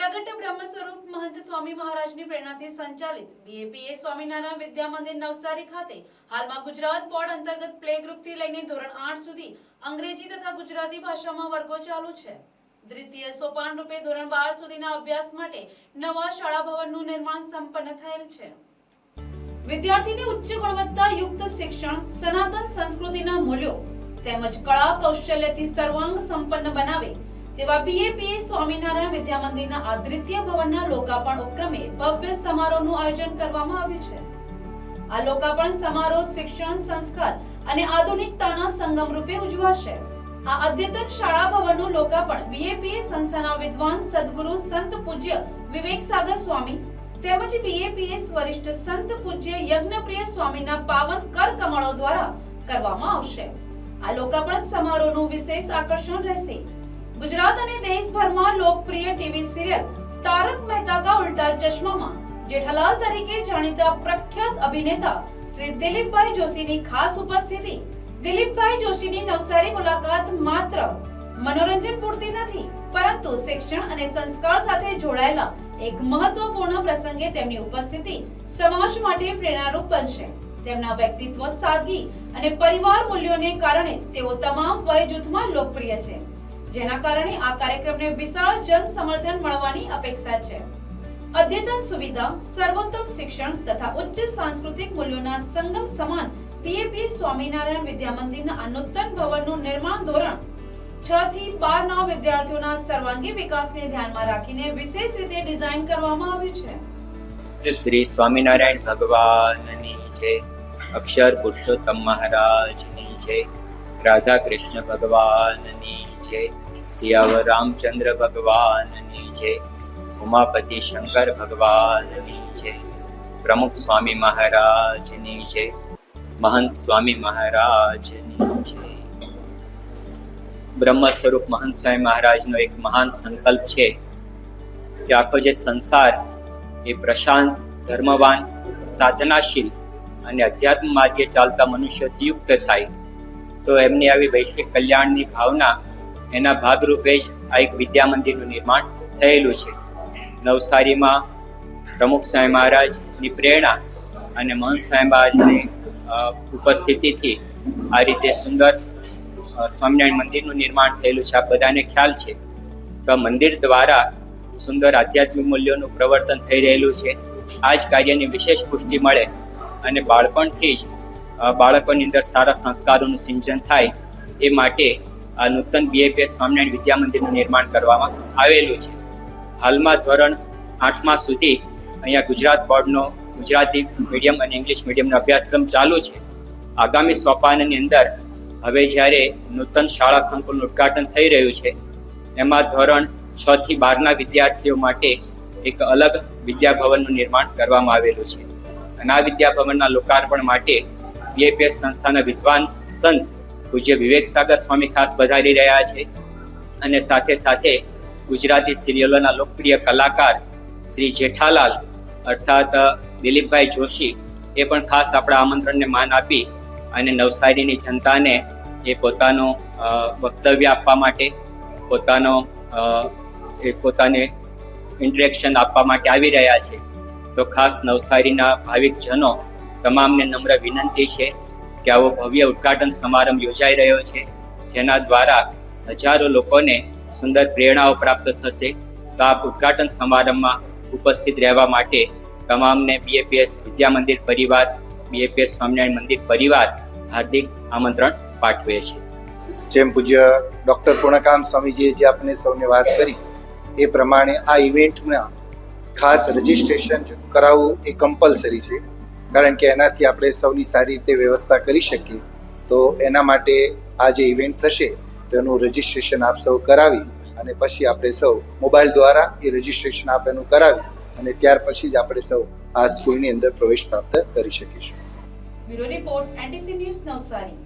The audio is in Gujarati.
પ્રગટ બ્રહ્મ સ્વરૂપ મહંત સ્વામી મહારાજની પ્રેરણાથી સંચાલિત બીએપીએ સ્વામિનારાયણ વિદ્યા મંદિર નવસારી ખાતે હાલમાં ગુજરાત બોર્ડ અંતર્ગત પ્લે ગ્રુપથી લઈને ધોરણ આઠ સુધી અંગ્રેજી તથા ગુજરાતી ભાષામાં વર્ગો ચાલુ છે. દ્વિતીય સોપાન રૂપે ધોરણ બાર સુધીના અભ્યાસ માટે નવા શાળા ભવનનું નિર્માણ સંપન્ન થયેલ છે. વિદ્યાર્થીને ઉચ્ચ ગુણવત્તા યુક્ત શિક્ષણ, સનાતન સંસ્કૃતિના મૂલ્યો તેમજ કળા કૌશલ્યથી સર્વાંગ સંપન્ન બનાવે તેવા બીએપીએ સ્વામિનારાયણ વિદ્યા મંદિરના આ ભવનના લોકાર્પણ ઉપક્રમે ભવ્ય સમારોહનું આયોજન કરવામાં આવ્યું છે. આ લોકાર્પણ સમારોહ શિક્ષણ, સંસ્કાર અને આધુનિકતાના સંગમ રૂપે ઉજવાશે. આ અદ્યતન શાળા ભવનનું લોકાર્પણ બીએપીએ સંસ્થાના વિદ્વાન, સદગુરુ, સંત પૂજ્ય વિવેક સાગર સ્વામી તેમજ બીએપીએસ વરિષ્ઠ સંત પૂજ્ય યજ્ઞપ્રિય સ્વામીના પાવન કર કમળો દ્વારા કરવામાં આવશે. આ લોકાર્પણ સમારોહનું વિશેષ આકર્ષણ રહેશે. ગુજરાત અને દેશભરમાં લોકપ્રિય ટીવી સિરિયલ તારક મહેતા કા ઉલ્ટા ચશ્મામાં. જેઠાલાલ તરીકે જાણીતા પ્રખ્યાત અભિનેતા શ્રી દિલીપભાઈ જોશીની ખાસ ઉપસ્થિતિ. દિલીપભાઈ જોશીની નવસારી મુલાકાત માત્ર મનોરંજન પૂરતી નથી, પરંતુ શિક્ષણ અને સંસ્કાર સાથે જોડાયેલા એક મહત્વપૂર્ણ પ્રસંગે તેમની ઉપસ્થિતિ સમાજ માટે પ્રેરણારૂપ બનશે. તેમના વ્યક્તિત્વ, સાદગી અને પરિવાર મૂલ્યોને કારણે તેઓ તમામ વય જૂથમાં લોકપ્રિય છે. જેના કારણે આ કાર્યક્રમને વિશાળ જન સમર્થન મળવાની અપેક્ષા છે. અદ્યતન સુવિધા, સર્વોત્તમ શિક્ષણ તથા ઉચ્ચ સાંસ્કૃતિક મૂલ્યોના સંગમ સમાન પીએપી સ્વામિનારાયણ વિદ્યા મંદિરના નૂતન ભવનનું નિર્માણ ધોરણ છ થી બાર ના વિદ્યાર્થીઓના સર્વાંગી વિકાસને ધ્યાનમાં રાખીને વિશેષ રીતે ડિઝાઇન કરવામાં આવ્યું છે. શ્રી સ્વામિનારાયણ ભગવાનની જય અક્ષર પુરુષોત્તમ મહારાજની જય રાધા કૃષ્ણ ભગવાનની જય. સિયાવર રામચંદ્ર ભગવાનની જય. ઉમાપતિ શંકર ભગવાનની જય. પ્રમુખ સ્વામી મહારાજની જય. મહંત સ્વામી મહારાજની જય. બ્રહ્મ સ્વરૂપ મહંત સ્વામી મહારાજનો એક મહાન સંકલ્પ છે કે આખો જે સંસાર એ પ્રશાંત, ધર્મવાન, સાધનાશીલ અને અધ્યાત્મ માર્ગે ચાલતા મનુષ્યથી યુક્ત થાય, તો એમની આવી વૈશ્વિક કલ્યાણની ભાવના એના ભાગરૂપે જ આ એક વિદ્યા મંદિરનું નિર્માણ થયેલું છે. નવસારીમાં પ્રમુખ સ્વામી મહારાજની પ્રેરણા અને મહંત સ્વામી મહારાજની ઉપસ્થિતિથી આ રીતે સુંદર સ્વામિનારાયણ મંદિરનું નિર્માણ થયેલું છે. આ બધાને ખ્યાલ છે તો મંદિર દ્વારા સુંદર આધ્યાત્મિક મૂલ્યોનું પ્રવર્તન થઈ રહેલું છે. આ જ કાર્યની વિશેષ પુષ્ટિ મળે અને બાળપણથી જ બાળકોની અંદર સારા સંસ્કારોનું સિંચન થાય એ માટે નૂતન બીએપીએસ સ્વામિનારાયણ વિદ્યા મંદિરનું નિર્માણ કરવામાં આવેલું છે. હાલમાં ધોરણ આઠમા સુધી અહીંયા ગુજરાત બોર્ડનો ગુજરાતી મીડિયમ અને ઇંગ્લિશ મીડિયમનો અભ્યાસક્રમ ચાલુ છે. આગામી સોપાનની અંદર હવે જ્યારે નૂતન શાળા સંકુલનું ઉદ્ઘાટન થઈ રહ્યું છે, એમાં ધોરણ છ થી બારના વિદ્યાર્થીઓ માટે એક અલગ વિદ્યાભવનનું નિર્માણ કરવામાં આવેલું છે. અને આ વિદ્યાભવનના લોકાર્પણ માટે બીએપીએસ સંસ્થાના વિદ્વાન સંત પૂજ્ય વિવેક સાગર સ્વામી ખાસ પધારી રહ્યા છે. અને સાથે સાથે ગુજરાતી સિરિયલોના લોકપ્રિય કલાકાર શ્રી જેઠાલાલ, અર્થાત દિલીપભાઈ જોશી, એ પણ ખાસ આપણા આમંત્રણને માન આપી અને નવસારીની જનતાને એ પોતાનું વક્તવ્ય આપવા માટે, પોતાનો એ પોતાને ઇન્ટરેક્શન આપવા માટે આવી રહ્યા છે. તો ખાસ નવસારીના ભાવિક જનો તમામને નમ્ર વિનંતી છે. કે આવો ભવ્ય ઉદ્ઘાટન સમારંભ યોજાઈ રહ્યો છે, જેના દ્વારા હજારો લોકોને સુંદર પ્રેરણાઓ પ્રાપ્ત થશે. તો આપ ઉદ્ઘાટન સમારંભમાં ઉપસ્થિત રહેવા માટે તમામને બીએપીએસ વિદ્યા મંદિર પરિવાર બીએપીએસ સ્વામિનારાયણ મંદિર પરિવાર હાર્દિક આમંત્રણ પાઠવે છે. જેમ પૂજ્ય ડૉક્ટર પૂર્ણકામ સ્વામીજીએ જે આપણે સૌને વાત કરી, એ પ્રમાણે આ ઇવેન્ટમાં ખાસ રજીસ્ટ્રેશન કરાવવું એ કમ્પલસરી છે. કારણ કે એનાથી આપણે સૌની સારી રીતે વ્યવસ્થા કરી શકીએ. તો એના માટે આ જે ઇવેન્ટ થશે તેનું રજીસ્ટ્રેશન આપ સૌ કરાવી અને પછી આપણે સૌ મોબાઈલ દ્વારા એ રજીસ્ટ્રેશન આપ એનું કરાવી અને ત્યાર પછી જ આપણે સૌ આ સ્કૂલની અંદર પ્રવેશ પ્રાપ્ત કરી શકીશું. Bureau report NTC news Navsari.